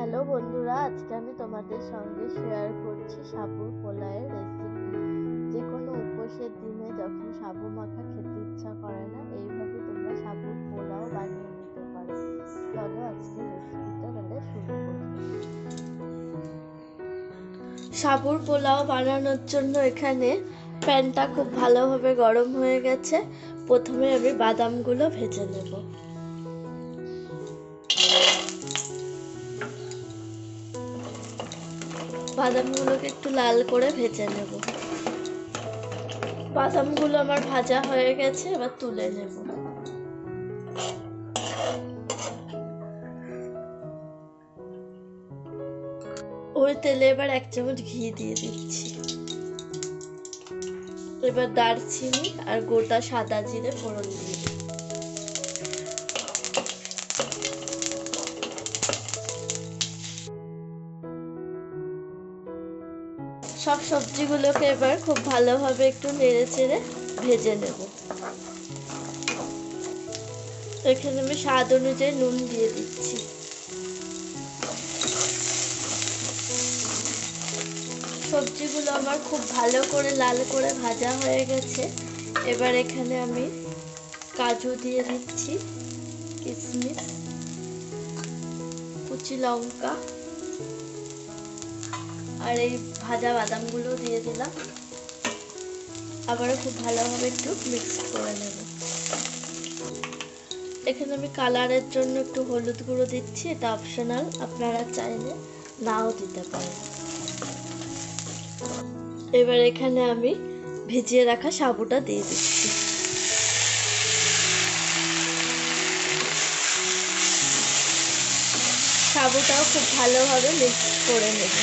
Hello বন্ধুরা, আজকে আমি তোমাদের সঙ্গে শেয়ার করছি সাবুর পোলাওয়ের রেসিপি যে কোনো উপোসের দিনে যখন সাবু মাখা খেতে ইচ্ছা করে না, এইভাবে তোমরা সাবুর পোলাও বানিয়ে নিতে পারো। চলো আজকে রেসিপিটা তাহলে শুরু করি। সাবুর পোলাও বানানোর জন্য এখানে প্যানটা খুব ভালোভাবে গরম হয়ে গেছে। প্রথমে আমি বাদামগুলো ভেজে নেব। বাদামগুলোকে একটু লাল করে ভেজে নেব। বাদামগুলো আমার ভাজা হয়ে গেছে, এবার তুলে নেব। ওই তেলে এবার এক চামচ ঘি দিয়ে দিচ্ছি। এবার দারচিনি আর গোটা সাদা জিরে ফোড়ন দিয়ে সব সবজিগুলোকে এবার খুব ভালোভাবে একটু নেড়ে চেড়ে ভেজে নেব। এখানে আমি স্বাদ অনুযায়ী নুন দিয়ে দিচ্ছি। সবজিগুলো আমার খুব ভালো করে লাল করে ভাজা হয়ে গেছে। এবার এখানে আমি কাজু দিয়ে দিচ্ছি কিশমিশ কুচি লঙ্কা। আর এই ভাজা বাদামগুলো দিয়ে দিলাম। আবারও খুব ভালোভাবে একটু মিক্স করে নেব। এখানে আমি কালারের জন্য একটু হলুদ গুঁড়ো দিচ্ছি, এটা অপশনাল আপনারা চাইলে নাও দিতে পারেন। এবার এখানে আমি ভিজিয়ে রাখা সাবুটা দিয়ে দিচ্ছি। সাবুটাও খুব ভালোভাবে মিক্স করে নেব।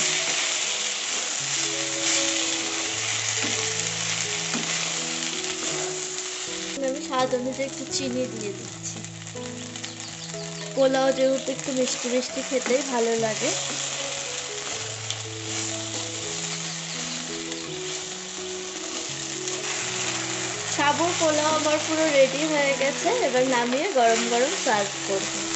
স্বাদ অনুযায়ী একটু চিনি দিয়ে দিচ্ছি। পোলাও যেহেতু একটু মিষ্টি মিষ্টি খেতেই ভালো লাগে। সাবু পোলাও আমার পুরো রেডি হয়ে গেছে, এবার নামিয়ে গরম গরম সার্ভ করব।